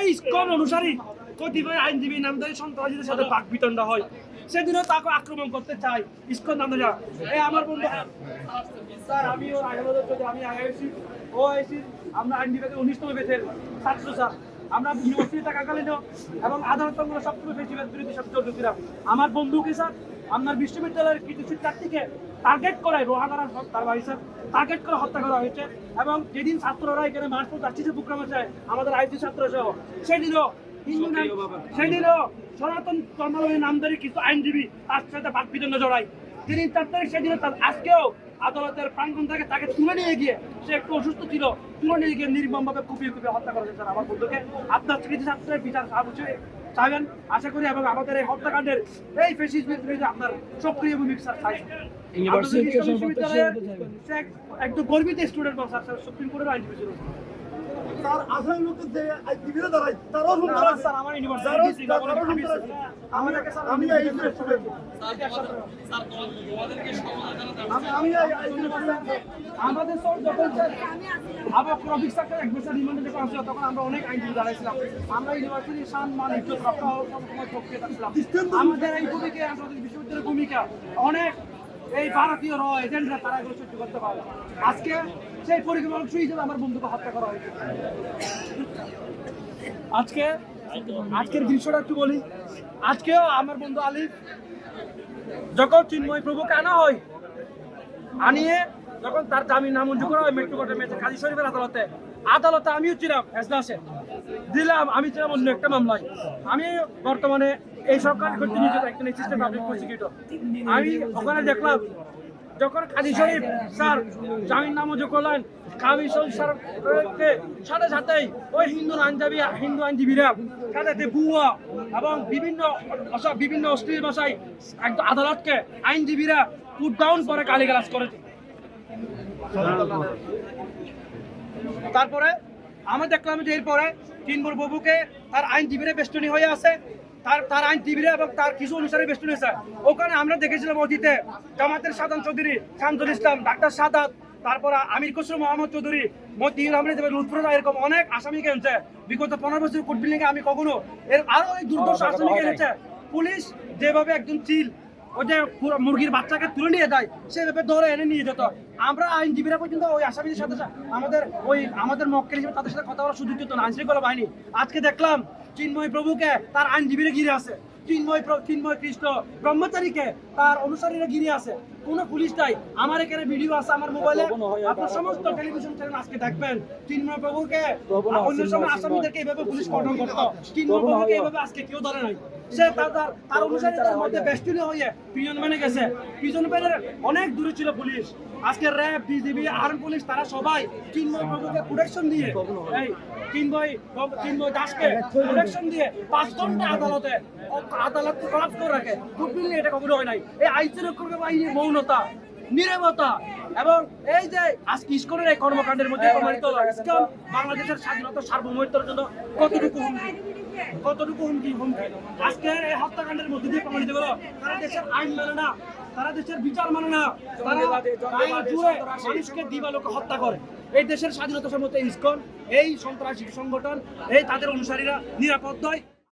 এই ইস্কন অনুসারী কতিপয় আইনজীবী নামদারি সন্ত্রাসীদের সাথে বাক বিতণ্ডা হয়। সেদিনও তাকে আক্রমণ করতে চাই ইস্কন এই আমার বন্ধু। স্যার, আমি আমি আইআইসি ও আমরা আইন উনিশতম ছাত্র, স্যার। আমরা ইউনিভার্সিটি থাকাকালীনও এবং আদালত বিরোধী আমার বন্ধুকে স্যার? আপনার বিশ্ববিদ্যালয়ের কিছু শিক্ষার্থীকে টার্গেট করে রোহানারা তার বাড়ি স্যার টার্গেট করে হত্যা করা হয়েছে এবং যেদিন ছাত্ররা এখানে মার্চ যাচ্ছে যে প্রোগ্রাম আছে আমাদের আইসি ছাত্র সহ সেদিনও সেদিনও সনাতন ধর্মাবলী নামদারি কিছু আইনজীবী তার সাথে বাক বিতণ্ড জড়ায়। তিনি তার তারিখ সেদিনও তার আজকেও আদালতের প্রাঙ্গণ থেকে তাকে তুলে নিয়ে গিয়ে সে একটু অসুস্থ ছিল তুলে নিয়ে গিয়ে নির্মমভাবে কুপিয়ে কুপিয়ে হত্যা করেছে স্যার আমার বন্ধুকে। আপনার কৃতি ছাত্রের বিচার সাহায্য চাইবেন? আশা করি এবং আমাদের এই হত্যাকাণ্ডের এই ফেসিস আপনার সক্রিয় ভূমিকা আমাদের সম্পর্কে বিশ্ববিদ্যালয়ের শেয়ার করতে চাইবেন। সে এক- একদম গর্বিত স্টুডেন্ট স্যার স্যার সুপ্রিম কোর্টের আইনজীবী ছিল তার আসামি লোকের যে আইনজীবীরা দাঁড়ায় তারাও সুন্দর আছে স্যার আমার ইউনিভার্সিটি তারাও- দিছি, তারাও আমি- সুন্দর আছে। আমি আমি এই স্টুডেন্ট আমি আমি এই- এই student। আমাদের স্যার যখন স্যার আবার প্রফিক স্যারকে এক বছর রিমান্ডে যখন আসছিল তখন আমরা অনেক আইনজীবী দাঁড়াইছিলাম। আমরা ইউনিভার্সিটির সম্মান ইজ্জত রক্ষা সবসময় প্রক্রিয়া থাকছিলাম আমাদের এই ভূমিকা আমাদের বিশ্ববিদ্যালয়ের ভূমিকা অনেক এই ভারতীয় র এজেন্টরা তারা এগুলো সহ্য করতে পারে আজকে সেই পরিকল্পনা অংশ হিসেবে আমার বন্ধুকে হত্যা করা হয়েছে। আজকে, আজকের দৃশ্যটা একটু বলি। আজকেও আমার বন্ধু আলিফ যখন চিন্ময় প্রভুকে আনা হয়, আনিয়ে যখন তার জামিন নামঞ্জুর করা হয় মৃত্যু কোর্টের মেয়েছে কাজী শরীফের আদালতে আদালতে আমিও ছিলাম এজলাসে দিলাম, আমি ছিলাম অন্য একটা মামলায়। আমি বর্তমানে এই সরকার আমি ওখানে দেখলাম, যখন কাজী শরীফ স্যার জামিন নামঞ্জুর করলেন কাজী শরীফ স্যারকে সাথে সাথেই ওই হিন্দু আইনজীবী হিন্দু আইনজীবীরা সাথে বুয়া এবং বিভিন্ন বিভিন্ন অশ্লীল ভাষায় একদম আদালতকে আইনজীবীরা পুট ডাউন করে গালিগালাজ করেছে। তারপরে আমি দেখলাম যে এরপরে তিনবর বাবুকে তার আইনজীবীরা বেষ্টনী হয়ে আছে, তার তার আইনজীবীরা এবং তার কিছু অনুসারে বেষ্টনী হয়েছে। ওখানে আমরা দেখেছিলাম অতীতে জামাতের সাধারণ চৌধুরী শামসুল ইসলাম, ডাক্তার সাদাত, তারপর আমির খসরু মোহাম্মদ চৌধুরী, মতিউর রহমান লুৎফুরা এরকম অনেক আসামিকে এনেছে বিগত পনেরো বছর কোর্ট বিল্ডিং আমি কখনো এর আরও অনেক দুর্দর্শ আসামিকে এনেছে পুলিশ যেভাবে একজন চিল ওই যে মুরগির বাচ্চাকে তুলে নিয়ে যায় সেভাবে ধরে এনে নিয়ে যেত। আমরা আইনজীবীরা পর্যন্ত ওই আসামিদের সাথে আমাদের ওই, আমাদের মক্কেল হিসেবে তাদের সাথে কথা বলার সুযোগ দিত না, আইনশৃঙ্খলা বাহিনী। আজকে দেখলাম চিন্ময় প্রভুকে তার আইনজীবীরা ঘিরে আছে। চিন্ময় চিন্ময় কৃষ্ণ ব্রহ্মচারীকে তার অনুসারীরা ঘিরে আছে। কোনো পুলিশ নাই আমার এখানে ভিডিও আছে আমার মোবাইলে আপনার সমস্ত টেলিভিশন চ্যানেল আজকে দেখবেন। চিন্ময় প্রভুকে অন্য সময় আসামিদেরকে এইভাবে পুলিশ গঠন করতো। চিন্ময় প্রভুকে এইভাবে আজকে কেউ ধরে নাই। সে তার তার- মধ্যে হয়ে প্রিজন মেনে গেছে। মেনের অনেক দূরে ছিল পুলিশ। আজকে র্যাব বিজিবি আর্ম পুলিশ তারা সবাই চিন্ময় প্রভুকে প্রোটেকশন দিয়ে এই চিন্ময় চিন্ময় দাসকে প্রোটেকশন দিয়ে পাঁচ ঘণ্টা আদালতে আদালত কলাপস করে রাখে। এটা কখনো হয় নাই। এই আইসি রক্ষক বাহিনীর মৌনতা নিরবতা। এবং এই যে আজকে ইস্কনের এই কর্মকাণ্ডের মধ্যে প্রমাণিত হলো, ইস্কন বাংলাদেশের স্বাধীনতা সার্বভৌমত্বের জন্য কতটুকু হুমকি কতটুকু হুমকি হুমকি। আজকের এই হত্যাকাণ্ডের মধ্যে দিয়ে প্রমাণিত হলো, তারা দেশের আইন মানে না, তারা দেশের বিচার মানে না, তারা জুড়ে মানুষকে দিবালোকে হত্যা করে। এই দেশের স্বাধীনতা সম্মত ইস্কন, এই সন্ত্রাসী সংগঠন, এই তাদের অনুসারীরা নিরাপদ নয়।